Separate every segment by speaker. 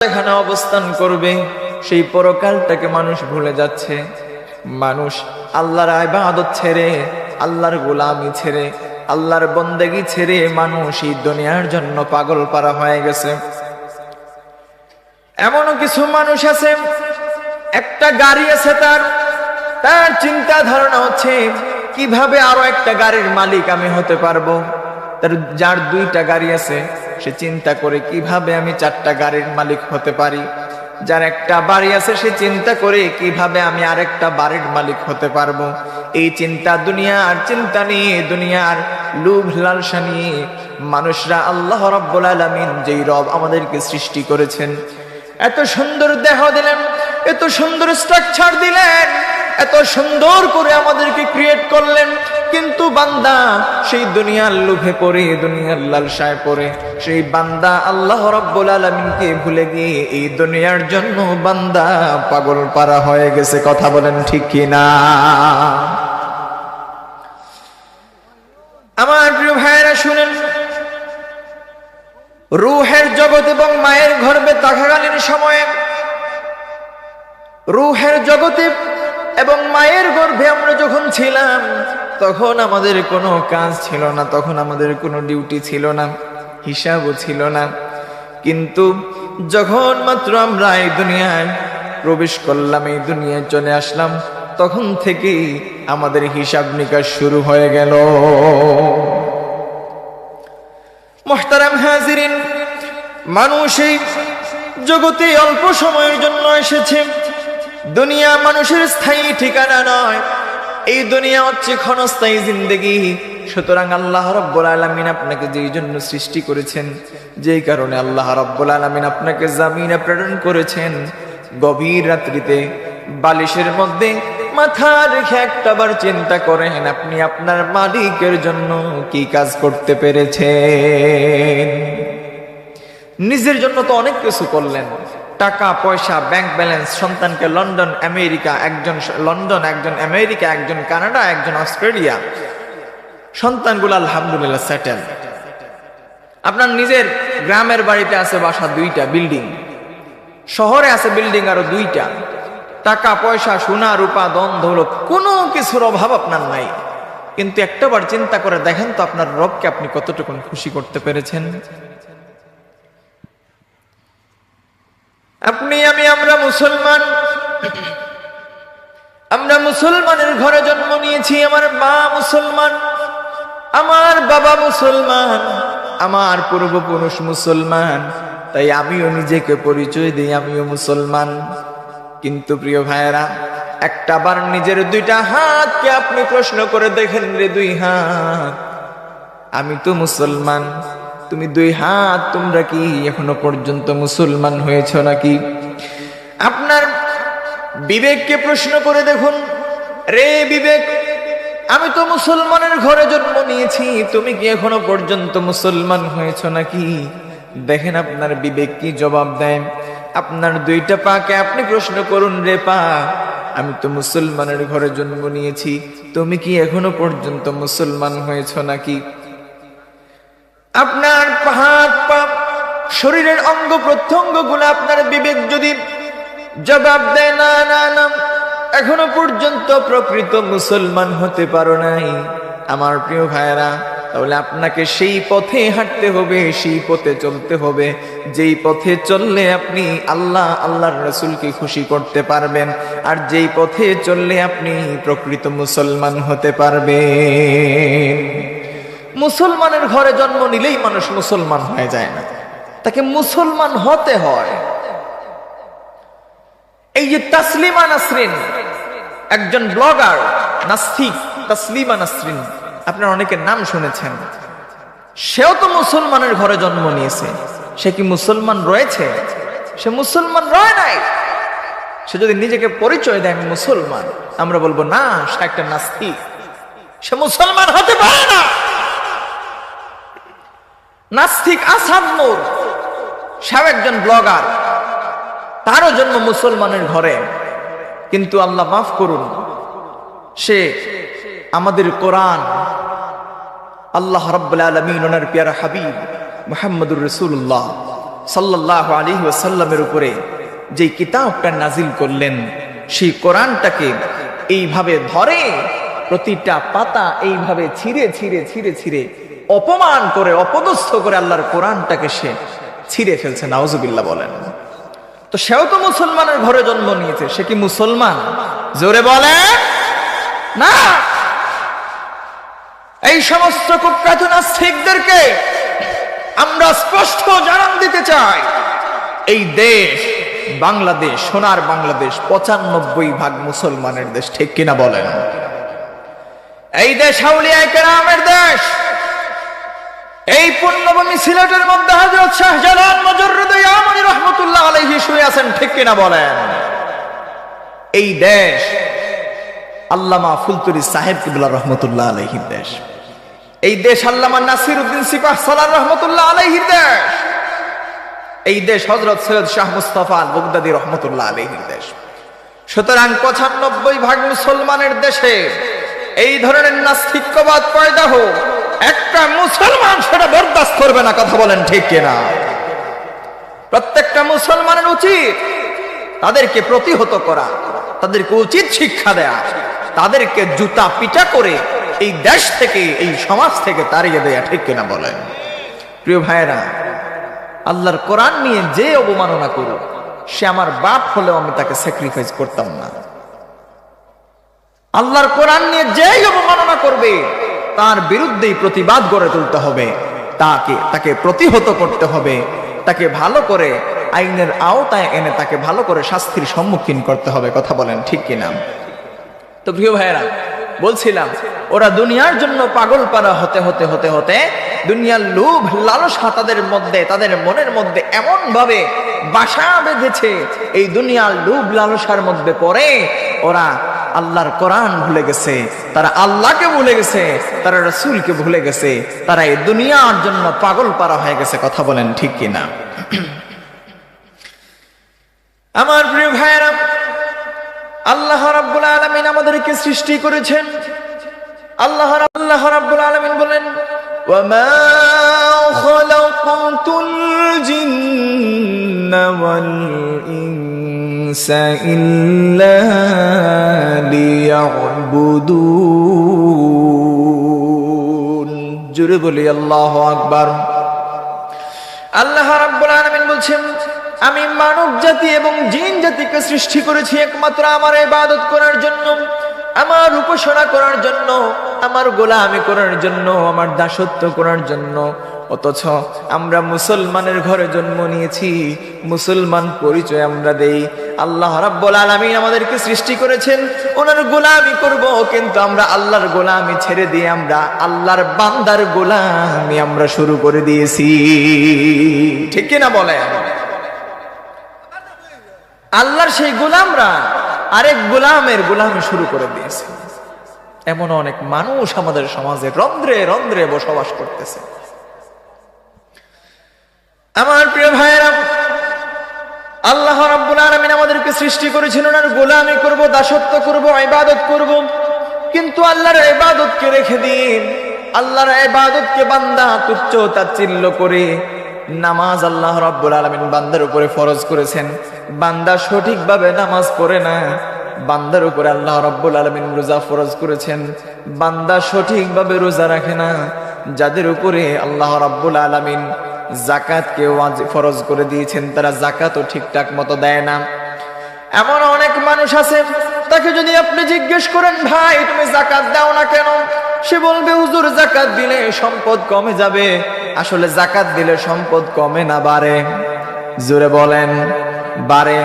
Speaker 1: এখানে অবস্থান করবে, সেই পরকালটাকে মানুষ ভুলে যাচ্ছে। মানুষ আল্লাহর আবাদত ছেড়ে, আল্লাহর গোলামি ছেড়ে, আল্লাহর বন্দেগি ছেড়ে মানুষ এই দুনিয়ার জন্য পাগল পারা হয়ে গেছে। এমনও কিছু মানুষ আছে, একটা গাড়ি আছে তার তার চিন্তা ধারণা হচ্ছে, কীভাবে আরও একটা গাড়ির মালিক আমি হতে পারব? তার, যার দুইটা গাড়ি আছে সে চিন্তা করে কীভাবে আমি চারটা গাড়ির মালিক হতে পারি? যার একটা বাড়ি আছে, সে চিন্তা করে কীভাবে আমি আরেকটা বাড়ির মালিক হতে পারব? এই চিন্তা দুনিয়ার চিন্তা নিয়ে, দুনিয়ার লুভ লালসা নিয়ে মানুষরা আল্লাহ রব্বুল আলমিন যেই রব আমাদেরকে সৃষ্টি করেছেন। এত সুন্দর দেহ দিলেন, এত সুন্দর স্ট্রাকচার দিলেন, এত সুন্দর করে আমাদেরকে ক্রিয়েট করলেন বান্দা সেই দুনিয়ার লোভে পড়ে, দুনিয়ার লালসায় পড়ে। সেই বান্দা আল্লাহ রব্বুল আলমিনকে ভুলে গিয়ে এই দুনিয়ার জন্য বান্দা পাগল পারা হয়ে গেছে। কথা বলেন ঠিক কি না আমার প্রিয় ভাইয়েরা, শুনেন। রুহের জগৎ এবং মায়ের গর্ভে থাকাকালীন সময়ে রুহের জগতে এবং মায়ের গর্ভে আমরা যখন ছিলাম তখন আমাদের কোনো কাজ ছিল না, তখন আমাদের কোনো ডিউটি ছিল না, হিসাবও ছিল না। কিন্তু যখন মাত্র আমরা এই দুনিয়ায় প্রবেশ করলাম, এই দুনিয়ায় চলে আসলাম, তখন থেকেই আমাদের হিসাব নিকাশ শুরু হয়ে গেল। মোহতারাম হাজিরিন, মানুষ এই জগতে অল্প সময়ের জন্য এসেছে। দুনিয়া মানুষের স্থায়ী ঠিকানা নয়। এই দুনিয়া হচ্ছে ক্ষণস্থায়ী জিন্দগি। সুতরাং আল্লাহ রব্বুল আলমিন আপনাকে যেই জন্য সৃষ্টি করেছেন, যেই কারণে আল্লাহ রব্বুল আলমিন আপনাকে জামিনে প্রেরণ করেছেন, গভীর রাত্রিতে বালিশের মধ্যে মাথা রেখে একটাবার চিন্তা করেন, আপনি আপনার মালিকের জন্য কি কাজ করতে পেরেছেন? নিজের জন্য তো অনেক কিছু করলেন। টাকা, পয়সা ব্যাংক ব্যালেন্স সন্তানকে লন্ডন, আমেরিকা, একজন লন্ডন, একজন আমেরিকা, একজন কানাডা, একজন অস্ট্রেলিয়া। সন্তানগুলো আলহামদুলিল্লাহ সেটেল আপনার নিজের গ্রামের বাড়িতে আছে বাসা দুইটা বিল্ডিং শহরে আছে বিল্ডিং আরও দুইটা। টাকা, পয়সা, সোনা, রূপা দন দৌলত, কোনো কিছুর অভাব আপনার নাই। কিন্তু একটাবার চিন্তা করে দেখেন তো আপনার রবকে আপনি কতটুকু খুশি করতে পেরেছেন। আপনি, আমি, আমরা মুসলমান। আমরা মুসলমানের ঘরে জন্ম নিয়েছি, আমার মা মুসলমান, আমার বাবা মুসলমান, আমার পূর্বপুরুষ মুসলমান। তাই আমিও নিজেকে পরিচয় দিই, আমিও মুসলমান। কিন্তু প্রিয় ভাইয়েরা, একটা বার নিজের দুইটা হাতকে আপনি প্রশ্ন করে দেখেন রে দুই হাত। আমি তো মুসলমান তুমি দুই হাত, তোমরা কি এখনও পর্যন্ত মুসলমান হয়েছ নাকি? আপনার বিবেককে প্রশ্ন করে দেখুন, রে বিবেক, আমি তো মুসলমানের ঘরে জন্ম নিয়েছি, তুমি কি এখনও পর্যন্ত মুসলমান হয়েছ নাকি? দেখেন আপনার বিবেক কি জবাব দেয়। আপনার দুইটা পাকে আপনি প্রশ্ন করুন, রে পা, আমি তো মুসলমানের ঘরে জন্ম নিয়েছি, তুমি কি এখনও পর্যন্ত মুসলমান হয়েছ নাকি? আপনার হাত পা শরীরের অঙ্গ প্রত্যঙ্গগুলো আপনার বিবেক যদি জবাব দেয়, না না না, এখনও পর্যন্ত প্রকৃত মুসলমান হতে পারো নাই। আমার প্রিয় ভাইয়েরা, তাহলে আপনাকে সেই পথে হাঁটতে হবে, সেই পথে চলতে হবে। যেই পথে চললে আপনি আল্লাহ, আল্লাহর রসুলকে খুশি করতে পারবেন। আর যেই পথে চললে আপনি প্রকৃত মুসলমান হতে পারবেন। মুসলমানের ঘরে জন্ম নিলেই মানুষ মুসলমান হয়ে যায় না। তাকে মুসলমান হতে হয়। এই যে তাসলিমা নাসরিন, একজন ব্লগার, নাস্তিক, তাসলিমা নাসরিন, আপনার অনেকের নাম শুনেছেন। সেও তো মুসলমানের ঘরে জন্ম নিয়েছে। সে কি মুসলমান রয়েছে? সে মুসলমান রয় নাই। সে যদি নিজেকে পরিচয় দেয়, আমি মুসলমান, আমরা বলব, না, সে একটা নাস্তিক। সে মুসলমান হতে পারে না। নাস্তিক আসাদ নূর। সেও একজন ব্লগার। তারও জন্ম মুসলমানের ঘরে। কিন্তু আল্লাহ মাফ করুন, সে আমাদের কোরআন, আল্লাহ রব্বুল আলমিন পিয়ারা হাবিব মোহাম্মদুর রসুল্লাহ সাল্লাহ আলী ওয়াসাল্লামের উপরে যে কিতাবটা নাজিল করলেন, সেই কোরআনটাকে এইভাবে ধরে, প্রতিটা পাতা এইভাবে ছিঁড়ে ছিঁড়ে ছিঁড়ে ছিঁড়ে অপমান করে, অপদস্থ করে আল্লাহর কোরআনটাকে সে ছিঁড়ে ফেলছে নাওজুবিল্লাহ বলেন। তো সেও তো মুসলমানের ঘরে জন্ম নিয়েছে, সে কি মুসলমান? জোরে বলে না। এই সমস্ত কুখ্যাত আমরা স্পষ্ট জানান দিতে চাই। এই দেশ, বাংলাদেশ, সোনার বাংলাদেশ, পঁচানব্বই ভাগ মুসলমানের দেশ, ঠিক কিনা বলেন? এই দেশ আউলিয়া কেরামের দেশ। এই পুণ্যভূমি সিলেটের মধ্যে হজরত শাহজালাল মজরুদ্দিন আমনি রহমতুল্লাহ আলাইহি শুয়ে আছেন, ঠিক কিনা বলেন? এই দেশ আল্লামা ফুলতুরি সাহেব কিবুল্লাহ রহমতুল্লাহ আলাইহির দেশ। এই দেশ আল্লামা নাসির উদ্দিন সিপাহ সালার রহমতুল্লাহ আলাইহির দেশ। এই দেশ হজরত সৈয়দ শাহ মুস্তফা আল বগদাদি রহমতুল্লাহ আলাইহির দেশ। সুতরাং পঁচানব্বই ভাগ মুসলমানের দেশে এই ধরনের নাস্তিক্যবাদ পয়দা হোক একটা মুসলমান সেটা বরদাস্ত করবে না, কথা বলেন ঠিক কিনা? প্রত্যেকটা মুসলমানের উচিত তাদেরকে প্রতিহত করা, তাদেরকে উচিত শিক্ষা দেয়া, তাদেরকে জুতা পিটা করে এই দেশ থেকে, এই সমাজ থেকে তাড়িয়ে দেয়া, ঠিক কিনা বলেন? প্রিয় ভাইয়েরা, আল্লাহর কোরআন নিয়ে যে অবমাননা করুক, সে আমার বাপ হলেও আমি তাকে স্যাক্রিফাইস করতাম না। আল্লাহর কোরআন নিয়ে যেই অবমাননা করবে তার বিরুদ্ধেই প্রতিবাদ গড়ে তুলতে হবে। তাকে তাকে প্রতিহত করতে হবে। তাকে ভালো করে আইনের আওতায় এনে তাকে ভালো করে শাস্তির সম্মুখীন করতে হবে, কথা বলেন ঠিক কিনা? তো প্রিয় ভাইয়েরা, বলছিলাম, ওরা দুনিয়ার জন্য পাগল পারা হতে হতে হতে হতে দুনিয়ার লোভ, লালসা তাদের মধ্যে, তাদের মনের মধ্যে এমন ভাবে বাসা বেঁধেছে, এই দুনিয়ার লোভ, লালসার মধ্যে পড়ে ওরা আল্লাহর কোরআন ভুলে গেছে, তারা আল্লাহকে ভুলে গেছে, তারা রসুলকে ভুলে গেছে, তারা এই দুনিয়ার জন্য পাগল পারা হয়ে গেছে, কথা বলেন ঠিক কিনা? আমার প্রিয় ভাইয়েরা, আল্লাহ রাব্বুল আলামিন আমাদেরকে সৃষ্টি করেছেন। আল্লাহ আল্লাহ রাব্বুল আলামিন বলেন, ওয়ামা খালাকাতুল জিন্না ওয়াল ইনসা ইল্লা লিয়াবুদুন জুরে বলি, আল্লাহু আকবার। আল্লাহ রাব্বুল আলামিন বলছেন, আমি মানব জাতি এবং জিন জাতিকে সৃষ্টি করেছি একমাত্র আমার ইবাদত করার জন্য, আমার উপাসনা করার জন্য। আমার গোলামি করার জন্য, আমার দাসত্ব করার জন্য। অথচ আমরা মুসলমানের ঘরে জন্ম নিয়েছি, মুসলমান পরিচয় আমরা দেই। আল্লাহ রাব্বুল আলামিন আমাদেরকে সৃষ্টি করেছেন, ওনার গোলামি করব, কিন্তু আমরা আল্লাহর গোলামি ছেড়ে দিয়ে আমরা আল্লাহর বান্দার গোলামি আমরা শুরু করে দিয়েছি। ঠিক কিনা বলেন? আল্লাহর সেই গোলামরা আরেক গোলামের গোলামি শুরু করে দিয়েছে। এমন অনেক মানুষ আমাদের সমাজে রন্ধ্রে রন্ধ্রে বসবাস করতেছে। আমার প্রিয় ভাইয়েরা, আল্লাহ রাব্বুল আলামিন আমাদেরকে সৃষ্টি করেছেন, ওনার গোলামি করব, দাসত্ব করব, ইবাদত করব। কিন্তু আল্লাহর ইবাদতকে রেখে দিন, আল্লাহর ইবাদতকে বান্দা তুচ্ছ তাচ্ছিল্য করে নামাজ আল্লাহ রাব্বুল আলামিন বান্দার উপরে ফরজ করেছেন। বান্দা সঠিকভাবে নামাজ পড়ে না বান্দার উপরে আল্লাহ রাব্বুল আলামিন রোজা ফরজ করেছেন। বান্দা সঠিকভাবে রোজা রাখে না, যাদের উপরে আল্লাহ রাব্বুল আলামিন জাকাতকে ফরজ করে দিয়েছেন, তারা জাকাতও ঠিকঠাক মতো দেয় না। এমন অনেক মানুষ আছে, তাকে যদি আপনি জিজ্ঞেস করেন, ভাই, তুমি জাকাত দাও না কেন? সে বলবে, হুজুর জাকাত দিলে সম্পদ কমে যাবে। আসলে জাকাত দিলে সম্পদ কমে না, বাড়ে। জোরে বলেন, বাড়ে।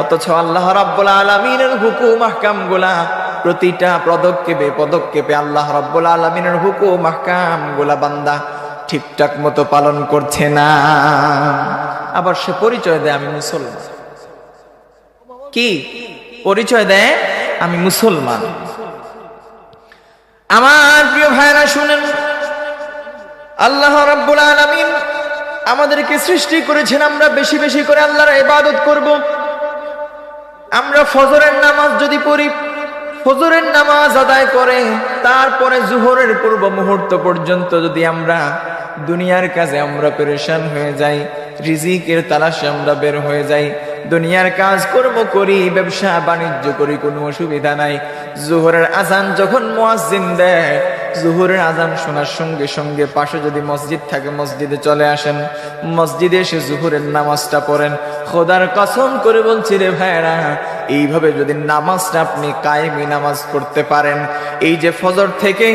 Speaker 1: অথচ আল্লাহ রাব্বুল আলামিনের হুকুম আহকামগুলা প্রতিটা পদক্ষেপে পদক্ষেপে আল্লাহ রাব্বুল আলামিনের হুকুম আহকামগুলা বান্দা ঠিকঠাক মতো পালন করছে না। আবার সে পরিচয় দেয়, আমি মুসলমান। কি? পরিচয় দেয়, আমি মুসলমান। আমার প্রিয় ভাইরা শুনেন, আল্লাহ রাব্বুল আলামিন আমাদেরকে সৃষ্টি করেছেন, আমরা বেশি বেশি করে আল্লাহর ইবাদত করব। আমরা ফজরের নামাজ যদি পড়ি, ফজরের নামাজ আদায় করে, তারপরে জুহরের পূর্ব মুহূর্ত পর্যন্ত যদি আমরা দুনিয়ার কাজে আমরা পেরেশান হয়ে যাই, রিজিকের তালাশে আমরা বের হয়ে যাই, দুনিয়ার কাজ কর্ম করি, ব্যবসা বাণিজ্য করি, কোনো অসুবিধা নাই। জুহরের আজান যখন মুয়াজ্জিন দেয় জুহরের আজান শোনার সঙ্গে সঙ্গে পাশে যদি মসজিদ থাকে, মসজিদে চলে আসেন। মসজিদে এসে জুহরের নামাজটা পড়েন। খোদার কসম করে বলছি রে ভাইরা এইভাবে যদি নামাজটা আপনি কায়েমি নামাজ পড়তে পারেন, এই যে ফজর থেকে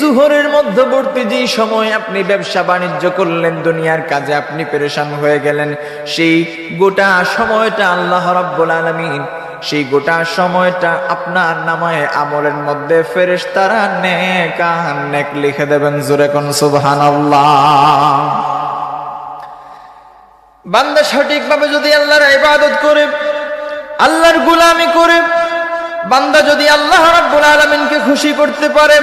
Speaker 1: জুহরের মধ্যবর্তী যে সময় আপনি ব্যবসা বাণিজ্য করলেন, দুনিয়ার কাজে আপনি পেরেশান হয়ে গেলেন, সেই গোটা সময়টা আল্লাহ রাব্বুল আলামিন সেই গোটা সময়টা আপনার নামায় আমলের মধ্যে ফেরেশ তারা নেক লিখে দেবেন, জোরে কোন সুবহানাল্লাহ। বান্দা সঠিকভাবে যদি আল্লাহর ইবাদত করে, আল্লাহর গুলামি করে, বান্দা যদি আল্লাহ রাব্বুল আলামিনকে খুশি করতে পারে,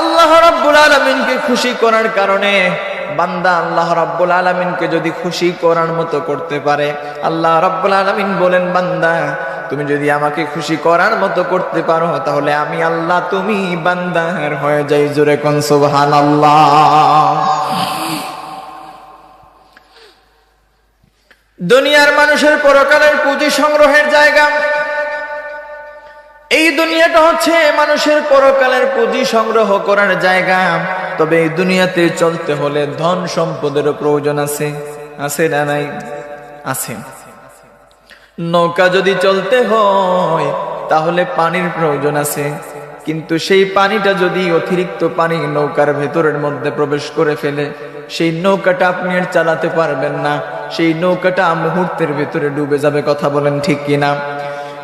Speaker 1: আল্লাহ রাব্বুল আলামিনকে খুশি করার কারণে বান্দা আল্লাহ রাব্বুল আলামিনকে যদি খুশি করার মতো করতে পারে, আল্লাহ রাব্বুল আলামিন বলেন, বান্দা তুমি যদি আমাকে খুশি করার মতো করতে পারো, তাহলে আমি আল্লাহ তুমি বান্দার হয়ে যাই জোরে কোন সুবহানাল্লাহ। দুনিয়ার মানুষের পরকালের পুঁজি সংগ্রহের জায়গা। এই দুনিয়াটা হচ্ছে মানুষের পরকালের পুঁজি সংগ্রহ করার জায়গা। তবে এই দুনিয়াতে চলতে হলে ধন সম্পদেরও প্রয়োজন আছে আছে না নাই? আছে। নৌকা যদি চলতে হয়, তাহলে পানির প্রয়োজন আছে। কিন্তু সেই পানিটা যদি অতিরিক্ত পানি নৌকার ভেতরের মধ্যে প্রবেশ করে ফেলে, সেই নৌকাটা আপনি আর চালাতে পারবেন না। সেই নৌকাটা মুহূর্তের ভেতরে ডুবে যাবে, কথা বলেন ঠিক কিনা?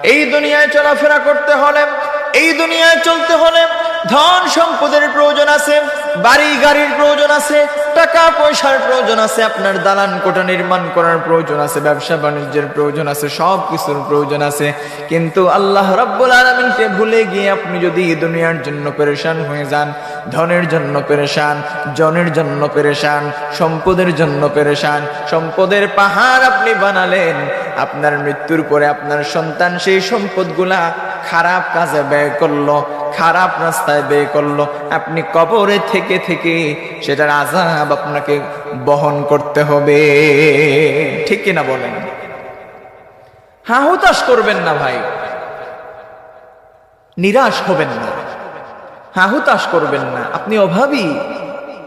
Speaker 1: এই দুনিয়ায় চলাফেরা করতে হলে, এই দুনিয়ায় চলতে হলে ধন সম্পদের প্রয়োজন আছে। বাড়ি গাড়ির প্রয়োজন আছে, টাকা পয়সার প্রয়োজন আছে, আপনার দালান কোটা নির্মাণ করার প্রয়োজন আছে, ব্যবসা বাণিজ্যের প্রয়োজন আছে সব কিছুর প্রয়োজন আছে। কিন্তু আল্লাহ রব্বুল আলমিনকে ভুলে গিয়ে আপনি যদি দুনিয়ার জন্য পরেশান হয়ে যান ধনের জন্য পেরেশান, জনের জন্য পেরেশান, সম্পদের জন্য পেরেশান, সম্পদের পাহাড় আপনি বানালেন, আপনার মৃত্যুর পরে আপনার সন্তান সেই সম্পদগুলা খারাপ কাজে ব্যয় করল, খারাপ রাস্তায় ব্যয় করল, আপনি কবরে থেকে থেকে সেটার আজাব আপনাকে বহন করতে হবে। ঠিক কিনা বলেন? হা হতাশ করবেন না ভাই। নিরাশ হবেন না। হাহুতাশ করবেন না। আপনি অভাবী।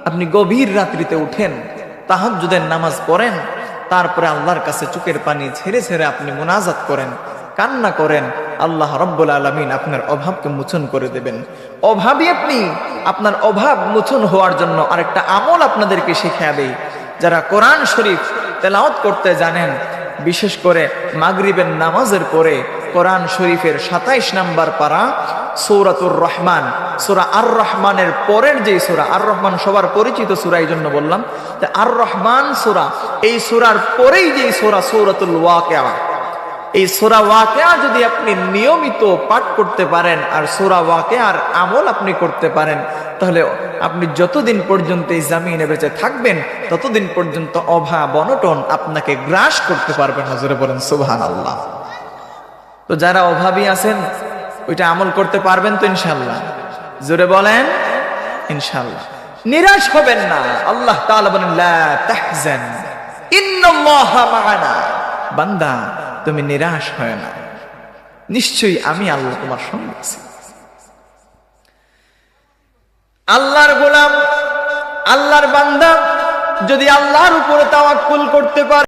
Speaker 1: আপনি গভীর রাত্রিতে উঠেন, তাহাজ্জুদের নামাজ পড়েন, তারপরে আল্লাহর কাছে চুকের পানি ছেড়ে ছেড়ে আপনি মোনাজাত করেন, কান্না করেন, আল্লাহ রব্বুল আলমিন আপনার অভাবকে মোচন করে দেবেন। অভাবই আপনি, আপনার অভাব মোচন হওয়ার জন্য আরেকটা আমল আপনাদেরকে দেই। যারা কোরআন শরীফ তেলাওত করতে জানেন, বিশেষ করে মাগরিবের নামাজের পরে কোরআন শরীফের সাতাইশ নাম্বার পারা সৌরাতুর রহমান। সুরা আর রহমানের পরের যে সুরা আর রহমান সবার পরিচিত সুরা এই জন্য বললাম আর রহমান সুরা, এই সুরার পরেই যে সুরা সৌরাতুল ওয়াকেয়া। এই সোরা ওয়াকেয়া যদি আপনি নিয়মিত পাঠ করতে পারেন আর সোরা ওয়াকেয়ার আমল আপনি করতে পারেন, তাহলে আপনি যতদিন পর্যন্ত এই জামিনে বেঁচে থাকবেন, ততদিন পর্যন্ত অভাব, অনটন আপনাকে গ্রাস করতে পারবেন নজরে বলেন সুবহান আল্লাহ তো যারা অভাবী আছেন, ওইটা আমল করতে পারবেন তো ইনশাল্লাহ জোরে বলেন ইনশাল্লাহ নিরাশ হবেন না। আল্লাহ বলেন বান্দা, তুমি নিরাশ হয় না। নিশ্চয়ই আমি আল্লাহ তোমার সঙ্গে আছি। আল্লাহর গোলাম, আল্লাহর বান্দা, যদি আল্লাহর উপরে তাওয়াক্কুল করতে পারে